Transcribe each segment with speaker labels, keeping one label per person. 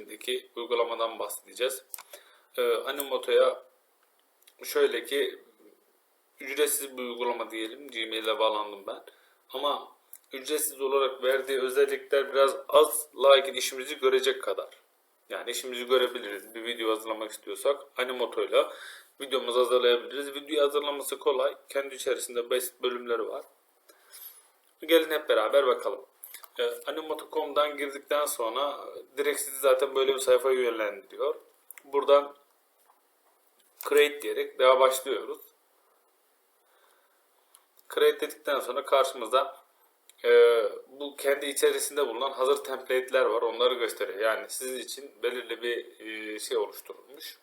Speaker 1: ismindeki uygulamadan bahsedeceğiz. Ee, Animoto'ya şöyle ki ücretsiz bir uygulama diyelim. Gmail'e bağlandım ben. Ama ücretsiz olarak verdiği özellikler biraz az lakin işimizi görecek kadar. Yani işimizi görebiliriz. Bir video hazırlamak istiyorsak Animoto'yla videomuzu hazırlayabiliriz. Video hazırlaması kolay. Kendi içerisinde basit bölümleri var. Gelin hep beraber bakalım. E, Animoto.com'dan girdikten sonra direkt sizi zaten böyle bir sayfaya yönlendiriyor. Buradan create diyerek daha başlıyoruz. Create dedikten sonra karşımıza e, bu kendi içerisinde bulunan hazır template'ler var. Onları gösteriyor. Yani sizin için belirli bir e, şey oluşturulmuş.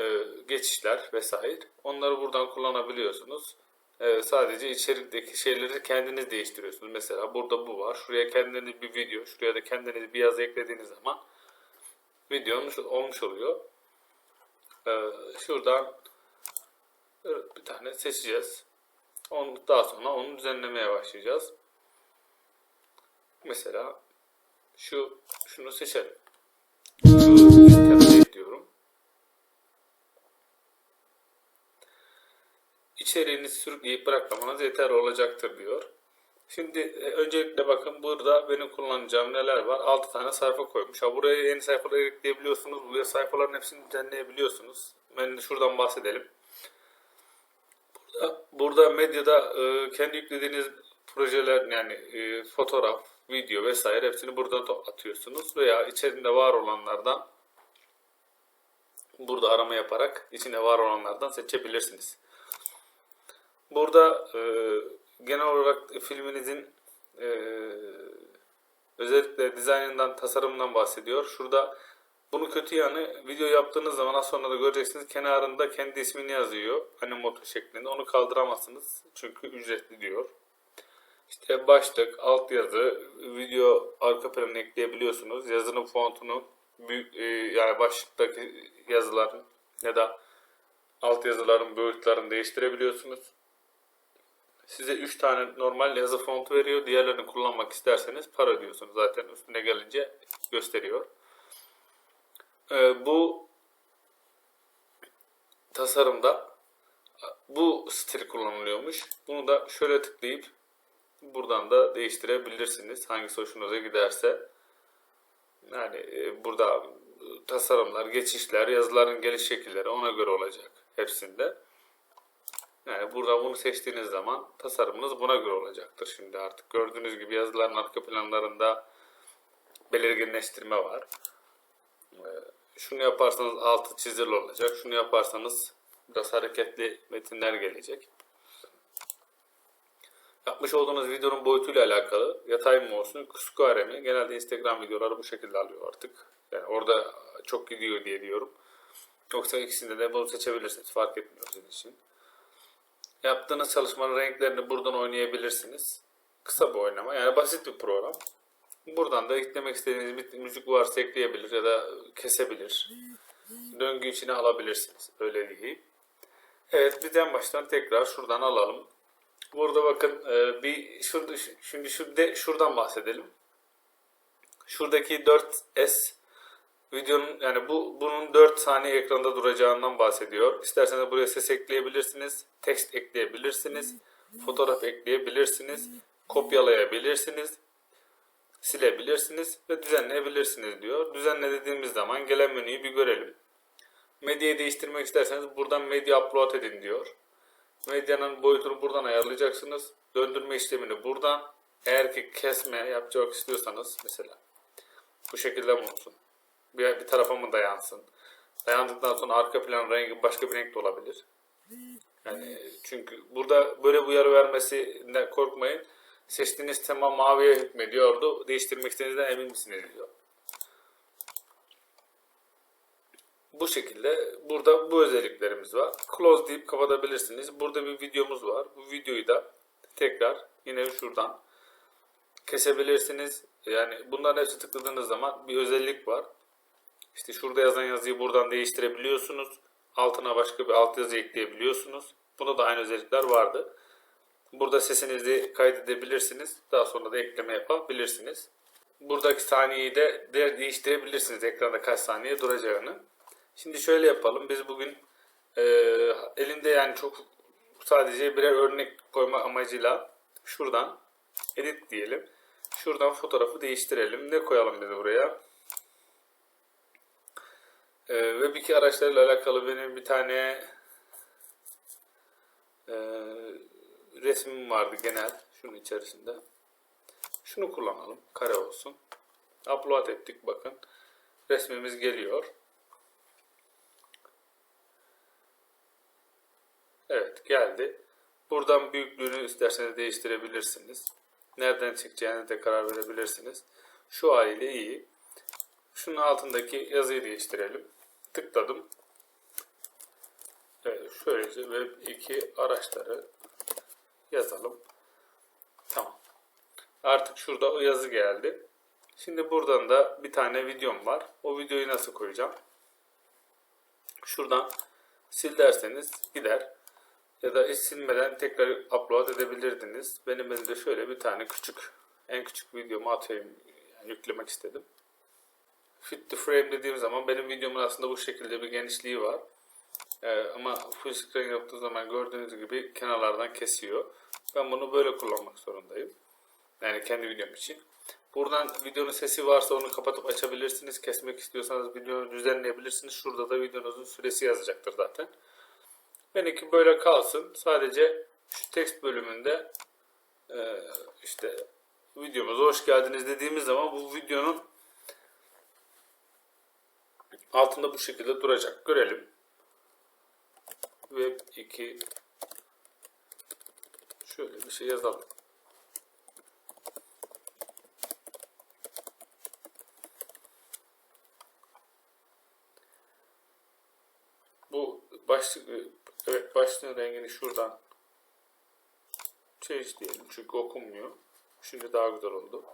Speaker 1: E, geçişler vesaire. Onları buradan kullanabiliyorsunuz. E, sadece içerikteki şeyleri kendiniz değiştiriyorsunuz. Mesela burada bu var. Şuraya kendiniz bir video, şuraya da kendiniz bir yazı eklediğiniz zaman video olmuş, oluyor. E, şuradan bir tane seçeceğiz. Onu, daha sonra onu düzenlemeye başlayacağız. Mesela şu şunu seçelim. Şu diyorum. İçeriğini sürükleyip bırakmamanız yeterli olacaktır diyor. Şimdi e, öncelikle bakın burada benim kullanacağım neler var. 6 tane sayfa koymuş. Ha, buraya yeni sayfalar ekleyebiliyorsunuz. Buraya sayfaların hepsini düzenleyebiliyorsunuz. Ben de şuradan bahsedelim. Burada, burada medyada e, kendi yüklediğiniz projeler yani e, fotoğraf, video vesaire hepsini burada to- atıyorsunuz. Veya içerisinde var olanlardan burada arama yaparak içinde var olanlardan seçebilirsiniz. Burada e, genel olarak filminizin e, özellikle dizaynından, tasarımından bahsediyor. Şurada bunu kötü yanı video yaptığınız zaman az sonra da göreceksiniz kenarında kendi ismini yazıyor. Animoto şeklinde. Onu kaldıramazsınız. Çünkü ücretli diyor. İşte başlık, altyazı, video arka planını ekleyebiliyorsunuz. Yazının fontunu büyük e, yani başlıktaki yazıların ya da altyazıların boyutlarını değiştirebiliyorsunuz. Size 3 tane normal yazı fontu veriyor. Diğerlerini kullanmak isterseniz para ödüyorsunuz. Zaten üstüne gelince gösteriyor. Ee, bu tasarımda bu stil kullanılıyormuş. Bunu da şöyle tıklayıp buradan da değiştirebilirsiniz. Hangisi hoşunuza giderse. Yani e, burada tasarımlar, geçişler, yazıların geliş şekilleri ona göre olacak hepsinde. Yani burada bunu seçtiğiniz zaman tasarımınız buna göre olacaktır. Şimdi artık gördüğünüz gibi yazıların arka planlarında belirginleştirme var. Ee, Şunu yaparsanız altı çizili olacak. Şunu yaparsanız biraz hareketli metinler gelecek. Yapmış olduğunuz videonun boyutuyla alakalı yatay mı olsun, square mi? Genelde Instagram videoları bu şekilde alıyor artık. Yani orada çok gidiyor diye diyorum. Yoksa ikisinde de bunu seçebilirsiniz. Fark etmiyor sizin için. Yaptığınız çalışmanın renklerini buradan oynayabilirsiniz. Kısa bir oynama. Yani basit bir program. Buradan da eklemek istediğiniz bir müzik varsa ekleyebilir ya da kesebilir. Döngü içine alabilirsiniz. Öyle diyeyim. Evet biz en baştan tekrar şuradan alalım. Burada bakın e, bir şurada şimdi şurada şuradan bahsedelim. Şuradaki 4S videonun yani bu bunun 4 saniye ekranda duracağından bahsediyor. İsterseniz buraya ses ekleyebilirsiniz, tekst ekleyebilirsiniz, fotoğraf ekleyebilirsiniz, kopyalayabilirsiniz, silebilirsiniz ve düzenleyebilirsiniz diyor. Düzenle dediğimiz zaman gelen menüyü bir görelim. Medyayı değiştirmek isterseniz buradan medya upload edin diyor. Medyanın boyutunu buradan ayarlayacaksınız. Döndürme işlemini buradan. Eğer ki kesme yapacak istiyorsanız mesela bu şekilde olsun? Bir, bir tarafa mı dayansın? Dayandıktan sonra arka plan rengi başka bir renk de olabilir. Yani çünkü burada böyle bir uyarı vermesinden korkmayın. Seçtiğiniz tema maviye hükmediyordu. Değiştirmek istediğinizden emin misiniz diyor. Bu şekilde burada bu özelliklerimiz var. Close deyip kapatabilirsiniz. Burada bir videomuz var. Bu videoyu da tekrar yine şuradan kesebilirsiniz. Yani bunların hepsi tıkladığınız zaman bir özellik var. İşte şurada yazan yazıyı buradan değiştirebiliyorsunuz. Altına başka bir alt yazı ekleyebiliyorsunuz. Bunda da aynı özellikler vardı. Burada sesinizi kaydedebilirsiniz. Daha sonra da ekleme yapabilirsiniz. buradaki saniyeyi de de- değiştirebilirsiniz ekranda kaç saniye duracağını. Şimdi şöyle yapalım. Biz bugün e, elinde yani çok sadece birer örnek koyma amacıyla şuradan edit diyelim. Şuradan fotoğrafı değiştirelim. Ne koyalım dedi buraya? E, Web2 araçlarıyla alakalı benim bir tane e, resmim vardı genel. Şunun içerisinde. Şunu kullanalım. Kare olsun. Upload ettik bakın. Resmimiz geliyor. Evet geldi. Buradan büyüklüğünü isterseniz değiştirebilirsiniz. Nereden çıkacağını da karar verebilirsiniz. Şu haliyle iyi. Şunun altındaki yazıyı değiştirelim. Tıkladım. Evet, şöylece web 2 araçları yazalım. Tamam. Artık şurada o yazı geldi. Şimdi buradan da bir tane videom var. O videoyu nasıl koyacağım? Şuradan sil derseniz gider. Ya da hiç silmeden tekrar upload edebilirdiniz. Benim elimde şöyle bir tane küçük, en küçük videomu atayım, yani yüklemek istedim. Fit to frame dediğim zaman benim videomun aslında bu şekilde bir genişliği var. Ee, ama full screen yaptığı zaman gördüğünüz gibi kenarlardan kesiyor. Ben bunu böyle kullanmak zorundayım. Yani kendi videom için. Buradan videonun sesi varsa onu kapatıp açabilirsiniz. Kesmek istiyorsanız videonu düzenleyebilirsiniz. Şurada da videonuzun süresi yazacaktır zaten. Benimki böyle kalsın. Sadece şu text bölümünde e, işte videomuza hoş geldiniz dediğimiz zaman bu videonun altında bu şekilde duracak. Görelim. Web 2 şöyle bir şey yazalım. Bu başlık evet başlığın rengini şuradan change diyelim çünkü okunmuyor. Şimdi daha güzel oldu.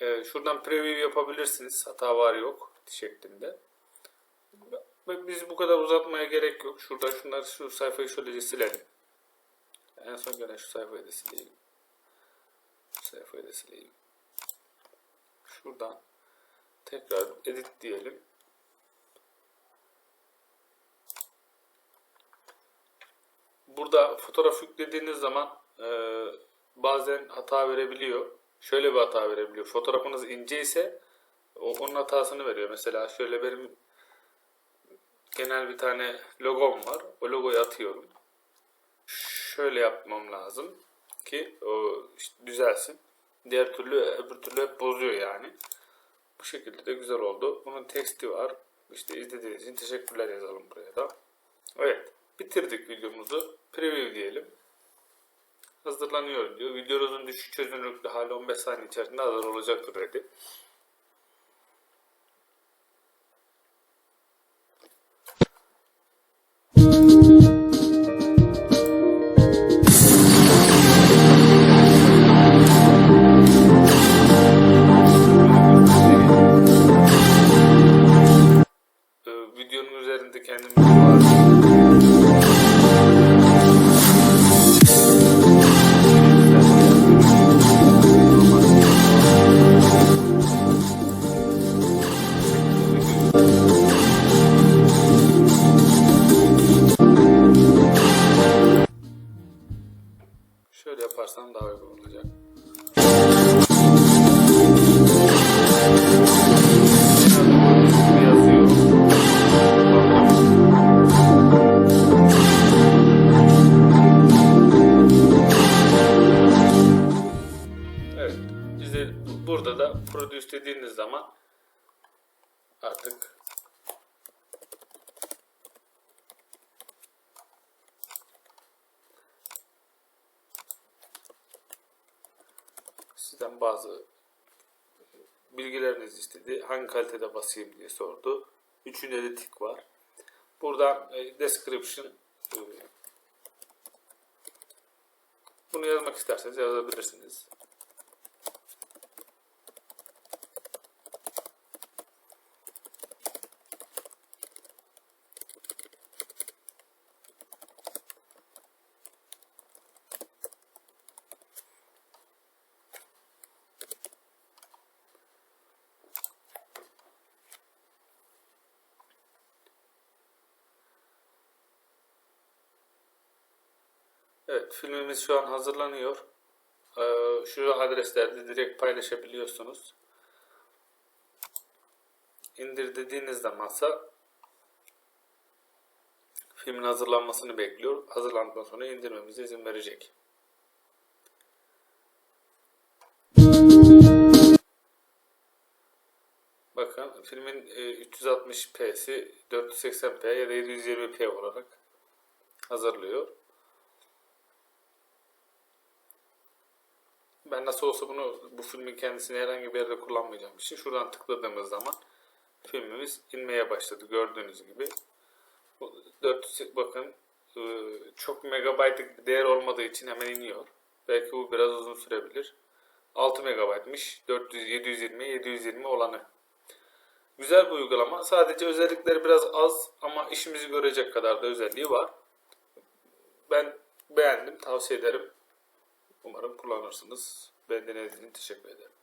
Speaker 1: Ee, şuradan preview yapabilirsiniz. Hata var yok şeklinde. Biz bu kadar uzatmaya gerek yok. Şurada şunları şu sayfayı şöylece silelim. En son gelen şu sayfayı da sileyim. Şu sayfayı da sileyim. Şuradan tekrar edit diyelim. Burada fotoğraf yüklediğiniz zaman e, bazen hata verebiliyor. Şöyle bir hata verebiliyor. Fotoğrafınız ince ise o, onun hatasını veriyor. Mesela şöyle benim genel bir tane logom var. O logoyu atıyorum. Şöyle yapmam lazım ki o işte düzelsin. Diğer türlü öbür türlü hep bozuyor yani. Bu şekilde de güzel oldu. Bunun teksti var. İşte izlediğiniz için teşekkürler yazalım buraya da. Evet. Bitirdik videomuzu. Preview diyelim. Hazırlanıyor diyor. Videonuzun düşük çözünürlüklü hali 15 saniye içerisinde hazır olacaktır dedi. Burada da produce dediğiniz zaman artık sizden bazı bilgilerinizi istedi. Hangi kalitede basayım diye sordu. Üçünde de tik var. Buradan e, description e, bunu yazmak isterseniz yazabilirsiniz. Evet, filmimiz şu an hazırlanıyor. Ee, şu adreslerde direkt paylaşabiliyorsunuz. İndir dediğiniz zamansa filmin hazırlanmasını bekliyor. Hazırlandıktan sonra indirmemize izin verecek. Bakın filmin e, 360p'si 480p ya da 720p olarak hazırlıyor. Ben nasıl olsa bunu bu filmin kendisini herhangi bir yerde kullanmayacağım için şuradan tıkladığımız zaman filmimiz inmeye başladı gördüğünüz gibi. Bu 400 bakın e, çok megabaytlık bir değer olmadığı için hemen iniyor. Belki bu biraz uzun sürebilir. 6 megabaytmış 400 720 720 olanı. Güzel bir uygulama. Sadece özellikleri biraz az ama işimizi görecek kadar da özelliği var. Ben beğendim, tavsiye ederim. Umarım kullanırsınız. Ben dinlediğiniz için teşekkür ederim.